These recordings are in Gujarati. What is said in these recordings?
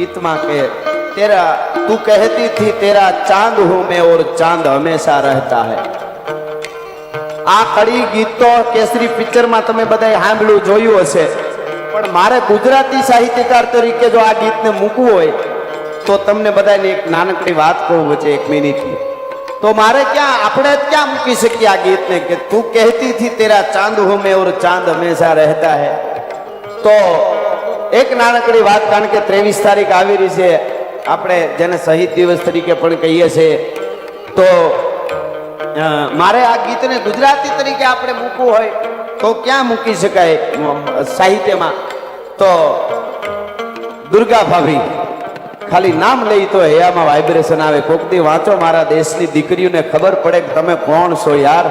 ગીતમાં કે તેરા, તું કહેતી થી તેરા ચાંદ હું મેં ઓર ચાંદ હંમેશા રહેતા હે. આ કડી ગીતો કેસરી પિક્ચરમાં તમે બધાએ હાંભળ્યું જોયું હશે. પણ મારે ગુજરાતી સાહિત્યકાર તરીકે જો આ ગીતને મૂકવું હોય, તો તમને બધાને એક નાનકડી વાત કહું છે એક મિનિટની તો મારે ક્યાં, આપણે ક્યાં મૂકી શકીએ આ ગીતને કે તું કહેતી થી તેરા ચાંદ હું મેં ઓર ચાંદ હંમેશા રહેતા હે? તો એક નાનકડી વાત કારણ કે ત્રેવીસ તારીખ આવી રહી છે. આપણે જેને શહીદ દિવસ તરીકે પણ કહીએ છીએ. તો મારે આ ગીતને ગુજરાતી તરીકે આપણે મૂકવું હોય તો ક્યાં મૂકી શકાય સાહિત્યમાં? તો દુર્ગા ભાભી ખાલી નામ લઈ તો હૈયામાં વાઇબ્રેશન આવે. કોક દી વાંચો મારા દેશની દીકરીઓને ખબર પડે કે તમે કોણ છો યાર.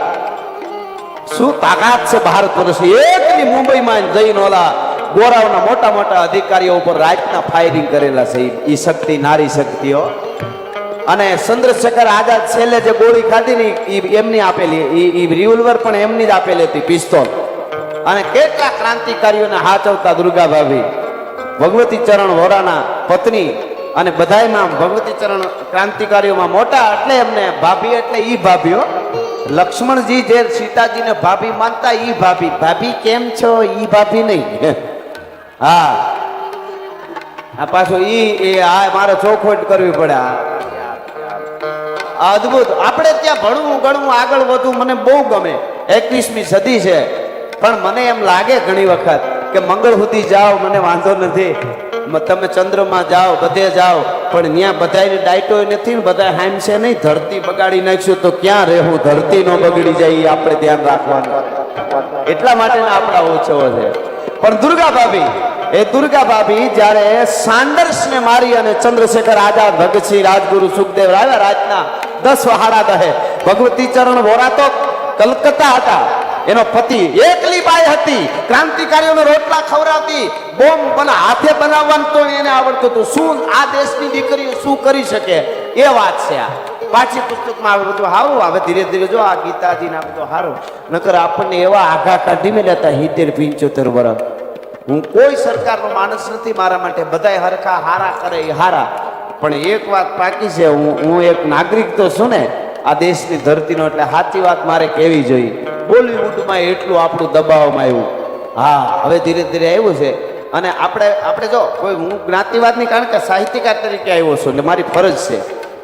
શું તાકાત છે ભારત વર્ષની? એકની મુંબઈમાં જઈને ઓલા ગોરાઓના મોટા મોટા અધિકારીઓ ઉપર રાતના ફાયરિંગ કરેલા છે. એ શક્તિ, નારી શક્તિઓ. અને ચંદ્રશેખર આઝાદ છેલ્લે જે ગોળી ખાધી ને ઈ એમની આપેલી એ રિવોલ્વર પણ એમની જ આપેલી હતી, પિસ્તોલ. અને કેટલા ક્રાંતિકારીઓને હાચવતા દુર્ગા ભાભી. ભગવતી ચરણ વોરાના પત્ની અને બધાયમાં ભગવતી ચરણ ક્રાંતિકારીઓમાં મોટા એટલે એમને ભાભી એટલે ઈ ભાભીઓ લક્ષ્મણજી જે સીતાજીને ભાભી માનતા ઈ ભાભી. ભાભી કેમ છો? ઈ ભાભી નહીં. હા. આ પાછો ઈ, એ, આ, મારે ચોખવટ કરવી પડે, આ. અદભુત. આપણે ત્યાં ભણવું, ગણવું, આગળ વધવું મને બહુ ગમે. એકવીસમી સદી છે. પણ મને એમ લાગે ઘણી વખત કે મંગળ સુધી જાઓ, મને વાંધો નથી. તમે ચંદ્રમાં જાઓ, બધે જાઓ. પણ ત્યાં બધાને ડાયટો નથી ને બધા હામશે નહીં. ધરતી બગાડી નાખશું તો ક્યાં રહેવું? ધરતી નો બગડી જાય આપણે ધ્યાન રાખવાનું. એટલા માટેના આપણા ઉત્સવો છે. પણ દુર્ગા ભાભી એ દુર્ગા ભાભી જ્યારે સાંડર્સને મારી અને ચંદ્રશેખર આઝાદ, ભગતસિંહ, રાજગુરુ, સુખદેવ આવ્યા રાજના દસ વહાડા દહે. ભગવતી ચરણ વોરા તો કલકત્તા હતા. એનો પતિ એકલી બાઈ હતી. ક્રાંતિકારીઓને રોટલા ખવડાવતી, બોમ્બ બના હાથે બનાવવાનું તો એને આવડતું હતું. શું આ દેશની દીકરીઓ શું કરી શકે? એ વાત છે આ. પાછી પુસ્તકમાં આવે બધું સારું આવે. ધીરે ધીરે જો આ ગીતાજી ના બધું સારું. નકર આપણને એવા આઘા કાઢી લેતા હિતેર પિંચોતેર વર્ષ હું કોઈ સરકારનો માણસ નથી, મારા માટે બધાય હરખા, હારા કરે એ હારા. પણ એક વાત પાકી છે, હું હું એક નાગરિક તો છું ને, આ દેશની ધરતીનો, એટલે સાચી વાત મારે કહેવી જોઈએ. બોલિવૂડમાં એટલું આપણું દબાવવામાં આવ્યું. હા, હવે ધીરે ધીરે આવ્યું છે. અને આપણે આપણે જો, કોઈ હું જ્ઞાતિવાદની, કારણ કે સાહિત્યકાર તરીકે આવ્યો છું, એટલે મારી ફરજ છે.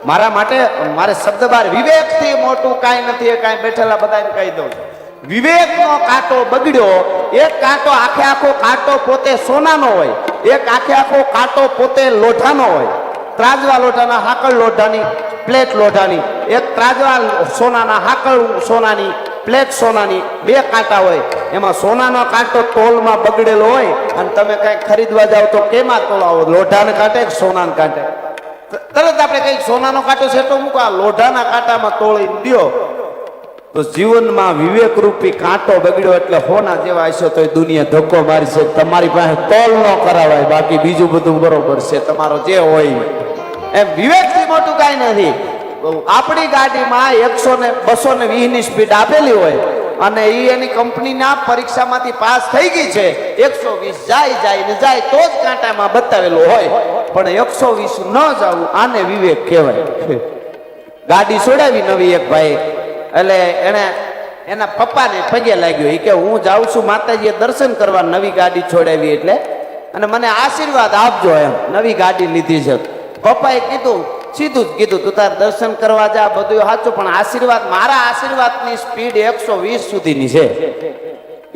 મારા માટે, મારે શબ્દ બહાર વિવેકથી મોટું કાંઈ નથી, એ કાંઈ બેઠેલા બધાને કહી દઉં. છું વિવેકનો કાંટો બગડ્યો, એક કાંટો આખે આખો કાંટો પોતે સોનાનો હોય, એક આખે આખો કાંટો પોતે લોઢાનો હોય. ત્રાજવા લોઢાના હાકળ લોઢાની, પ્લેટ લોઢાની, એક ત્રાજવા સોનાના હાકળ સોનાની, પ્લેટ સોનાની બે કાંટા હોય. એમાં સોનાનો કાંટો તોલમાં બગડેલો હોય, અને તમે કંઈક ખરીદવા જાઓ તો કેમાં તોલાવો? લોઢાને કાંટે સોનાને કાંટે? તરત આપણે કંઈક સોનાનો કાંટો છે તો મૂકો. લોઢાના કાંટામાં તોળી દ્યો તો જીવનમાં વિવેક રૂપી કાંટો બગડ્યો એટલે હોના જેવા હશો તો એ દુનિયા ધક્કો મારશે તમારી પાસે તોલ ન કરાવાય, બાકી બીજું બધું બરોબર છે. તમારો જે હોય. એમ વિવેકથી મોટું કાંઈ નથી. આપણી ગાડીમાં એકસો ને બસો ને વીસની સ્પીડ આપેલી હોય અને એ એની કંપનીના પરીક્ષામાંથી પાસ થઈ ગઈ છે. એકસો વીસ જાય જાય ને જાય તો જ કાંટામાં બતાવેલું હોય. પણ એકસો વીસ ન જવું આને વિવેક કહેવાય. ગાડી છોડાવી નવી એક ભાઈ. એટલે એણે એના પપ્પાને પગે લાગ્યો. એ કે, હું જાઉં છું માતાજીએ દર્શન કરવા નવી ગાડી છોડાવી એટલે. અને મને આશીર્વાદ આપજો એમ. નવી ગાડી લીધી છે. પપ્પાએ કીધું, સીધું જ કીધું, તું તાર દર્શન કરવા જા, બધું સાચું, પણ આશીર્વાદ, મારા આશીર્વાદની સ્પીડ એકસો વીસ સુધીની છે.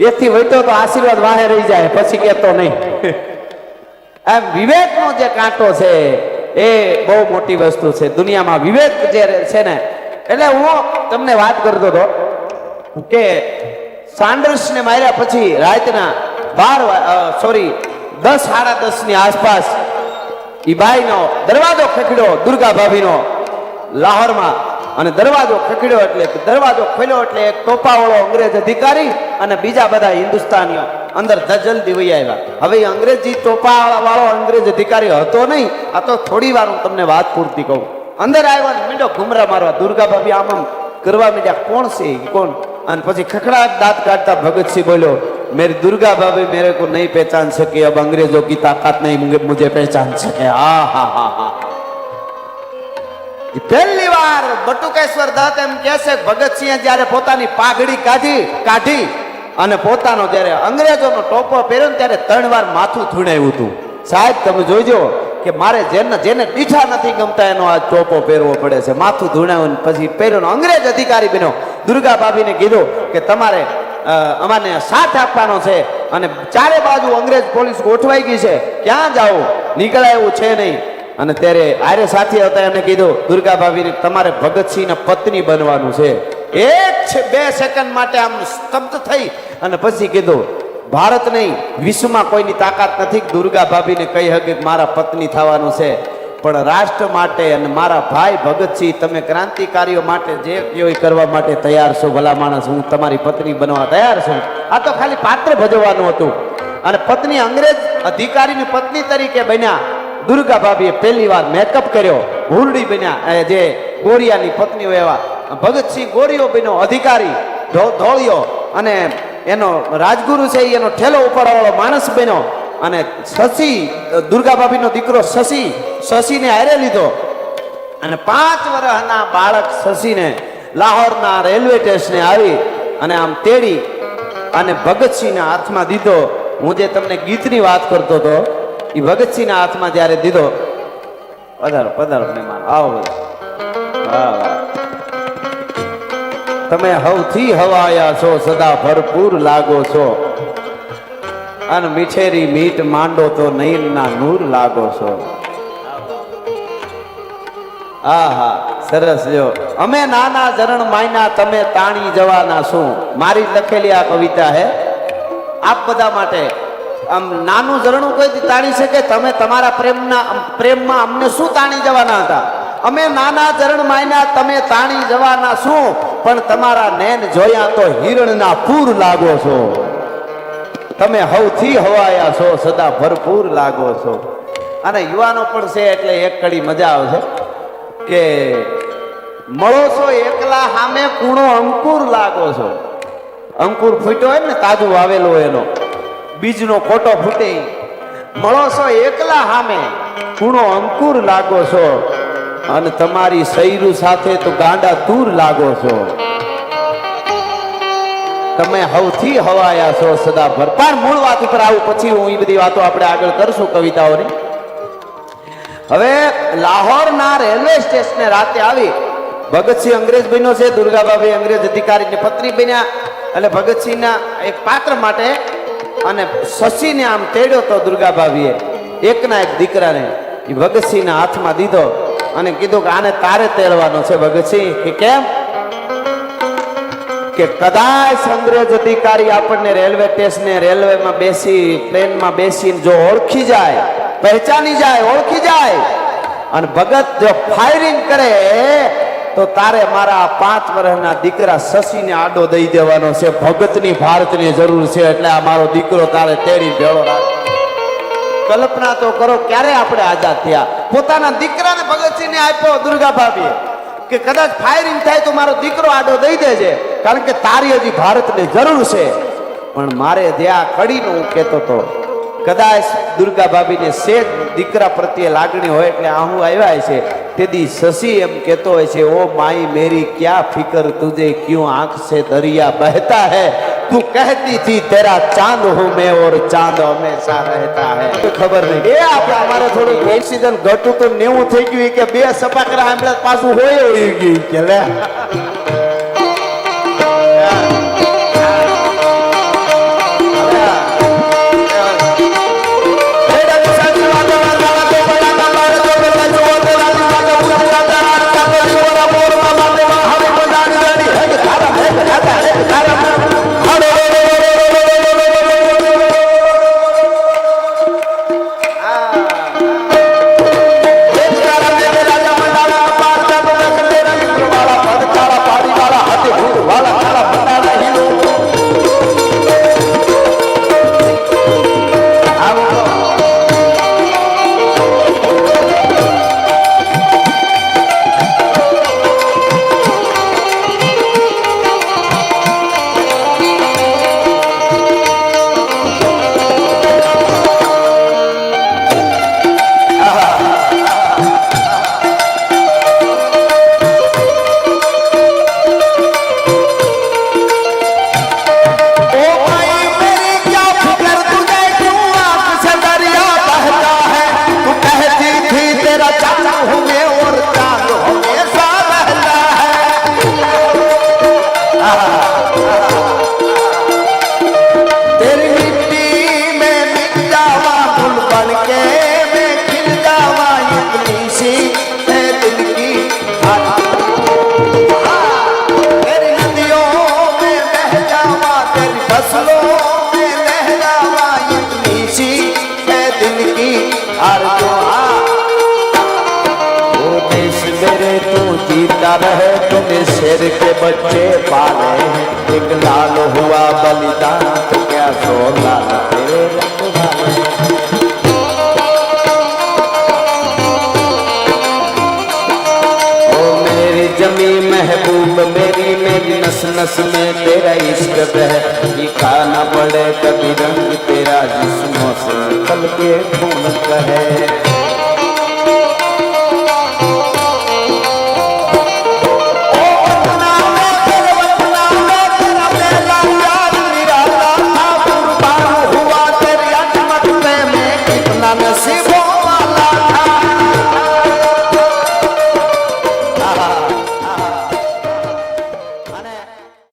એથી વૈતો તો આશીર્વાદ વાહે રહી જાય, પછી કહેતો નહીં. એમ વિવેકનો જે કાંટો છે, એ બહુ મોટી વસ્તુ છે. દુનિયામાં વિવેક જે છે ને એટલે હું તમને વાત કરતો હતો કે સાન્ડર્સને માર્યા પછી રાતના બાર સોરી દસ સાડા દસની આસપાસ એ બાઈનો દરવાજો ખખડ્યો, દુર્ગા ભાભીનો લાહોરમાં. અને દરવાજો ખખડ્યો એટલે દરવાજો ખોલ્યો એટલે એક ટોપાવાળો અંગ્રેજ અધિકારી અને બીજા બધા હિન્દુસ્તાનીઓ અંદર જલ્દી વહી આવ્યા. હવે અંગ્રેજી ટોપાવાળો અંગ્રેજ અધિકારી હતો નહીં, આ તો થોડી વાર હું તમને વાત પૂરતી કહું. અંદર આવ્યો ને મીંડો ઘુમરા મારવા, દુર્ગા ભાભી આમ આમ કરવા મીડ્યા, કોણ છે કોણ? અને પછી ખખડાટ દાંત કાઢતા ભગતસિંહ બોલ્યો, મેરી દુર્ગા ભાભી મેરે કો નહીં પહેચાન સકે અબ અંગ્રેજો કી તાકાત નહીં મુજે પહેચાન શકે. આ હા હા હા પહેલી વાર બટુકેશ્વર દત્ત એમ કહે છે, ભગતસિંહ જ્યારે પોતાની પાઘડી કાઢી કાઢી અને પોતાનો જ્યારે અંગ્રેજોનો ટોપો પહેર્યો ત્યારે ત્રણ વાર માથું ધૂણાયું હતું. સાહેબ, તમે જોઈજો કે મારે જેને જેને પીછા નથી ગમતા, એનો આ ચોપો પહેરવો પડે છે. માથું ધૂણાવ્યું પછી પહેર્યો અંગ્રેજ અધિકારી બન્યો. દુર્ગા ભાભીને કીધું કે તમારે અમારે સાથ આપવાનો છે અને ચારે બાજુ અંગ્રેજ પોલીસ ગોઠવાઈ ગઈ છે. ક્યાં જાઓ? નીકળાય એવું છે નહીં. અને ત્યારે આર્ય સાથી હતા એમને કીધું, દુર્ગા ભાભીને તમારે ભગતસિંહના પત્ની બનવાનું છે. એક છે બે સેકન્ડ માટે આમ સ્તબ્ધ થઈ અને પછી કીધું ભારત નહીં, વિશ્વમાં કોઈની તાકાત નથી. દુર્ગા ભાભીને કહી હકે મારા પત્ની થવાનું છે. પણ રાષ્ટ્ર માટે અને મારા ભાઈ ભગતસિંહ, તમે ક્રાંતિકારીઓ માટે જે એ કરવા માટે તૈયાર છો, ભલા માણસ, હું તમારી પત્ની બનવા તૈયાર છું. આ તો ખાલી પાત્ર ભજવવાનું હતું. અને પત્ની અંગ્રેજ અધિકારીની પત્ની તરીકે બન્યા. દુર્ગા ભાભીએ પહેલી વાર મેકઅપ કર્યો. હુરડી બન્યા. જે ગોરિયાની પત્નીઓ એવા. ભગતસિંહ ગોરીઓ બન્યો. અધિકારી ધોળિયો અને એનો રાજગુરુ છે એનો ઠેલો ઉપાડવાળો માણસ બન્યો અને શશી, દુર્ગા ભાભીનો દીકરો શશી, શશીને હારે લીધો. અને પાંચ વર્ષના બાળક શશીને લાહોરના રેલવે સ્ટેશને આવી અને આમ તેડી અને ભગતસિંહના હાથમાં દીધો. હું જે તમને ગીતની વાત કરતો હતો એ ભગતસિંહના હાથમાં જ્યારે દીધો. પધારો પધારો, મહેમાન. આવો વાહ. તમે હવથી હવાયા છો, સદા ભરપૂર લાગો છો. અને મીઠેરી મીઠ માંડો તો નયનના નૂર લાગો છો. આહા, સરસ જો. અમે નાના જરણ માયના તમે તાણી જવાના શું? મારી લખેલી આ કવિતા હે. આપ બધા માટે આમ નાનું ઝરણું કોઈ તાણી શકે? તમે તમારા પ્રેમના, પ્રેમમાં અમને શું તાણી જવાના હતા? અમે નાના ચરણ માન્યા તમે તાણી જવાના શું પણ તમારા નેન જોયા તો હિરણના પૂર લાગો છો. તમે હવથી હવાયા છો, સદા ભરપૂર લાગો છો. અને યુવાનો પણ છે એટલે એક કડી મજા આવશે કે મળો છો એકલા સામે કૂણો અંકુર લાગો છો. અંકુર ફૂટ્યો હોય ને તાજું વાવેલો એનો, બીજનો ખોટો ફૂટે. મળો છો એકલા સામે કૂણો અંકુર લાગો છો. અને તમારી સૈરું સાથે તો ગાંડા દૂર લાગો છો. તમે હવથી હવાયા છો સદા ભરપાર મૂળ વાત ઉપર આવું પછી હું એ બધી વાતો આપણે આગળ કરશું કવિતાઓની. હવે લાહોરના રેલવે સ્ટેશને રાતે આવી ભગતસિંહ અંગ્રેજ બન્યો છે દુર્ગાબાભાઈ અંગ્રેજ અધિકારીની પત્ની બન્યા એટલે ભગતસિંહના એક પાત્ર માટે અને શશીને આમ તેડ્યો તો દુર્ગાભાભીએ એકના એક દીકરાને એ ભગતસિંહના હાથમાં દીધો. અને કીધું કે આને તારે તેડવાનો છે ભગતસિંહ, કે કેમ? કે કદાચ અંગ્રેજ અધિકારી આપણને રેલવે સ્ટેશને રેલવેમાં બેસી, ટ્રેનમાં બેસીને જો ઓળખી જાય, પહેચાની જાય, ઓળખી જાય, અને ભગત જો ફાયરિંગ કરે, તો તારે મારા પાંચ વર્ષના દીકરા શશીને આડો દઈ દેવાનો છે. ભગતની ભારતની જરૂર છે, એટલે આ મારો દીકરો તારે તેડી ભેળો રાખ કલ્પના તો કરો, ક્યારે આપણે આઝાદ થયા? પોતાના દીકરાને ભગતસિંહને આપ્યો દુર્ગા ભાભી કે કદાચ ફાયરિંગ થાય તો મારો દીકરો આડો દઈ દેજે, કારણ કે તારી હજી ભારતને જરૂર છે. પણ મારે દયા કડીનો હું કહેતો તો કદાચ દુર્ગા ભાભીને શેઠ દીકરા પ્રત્યે લાગણી હોય એટલે આહું આવ્યા છે. તેથી શશી એમ કહેતો હોય છે, ઓ માઈ, મેરી ક્યાં ફિકર તુજે, ક્યું આંખ છે દરિયા બહેતા હે? तू कहती थी तेरा चांद हूं मैं और चांद हमेशा रहता है ખબર નહીં એ આપણે અમારે થોડું એક્સિડન્ટ ઘટું તો નેવું થઈ ગયું કે બે સપાકરા આંબળા પાછું હોય એવું ગયું કે લે बच्चे पाले, एक लाल हुआ बलिदान तो क्या सो लाल तेरे जमी महबूब, मेरी मेरी नस नस में तेरा इश्क बह। ये खाना पड़े कभी रंग, तेरा जिस्मों से निकल के खून कहे।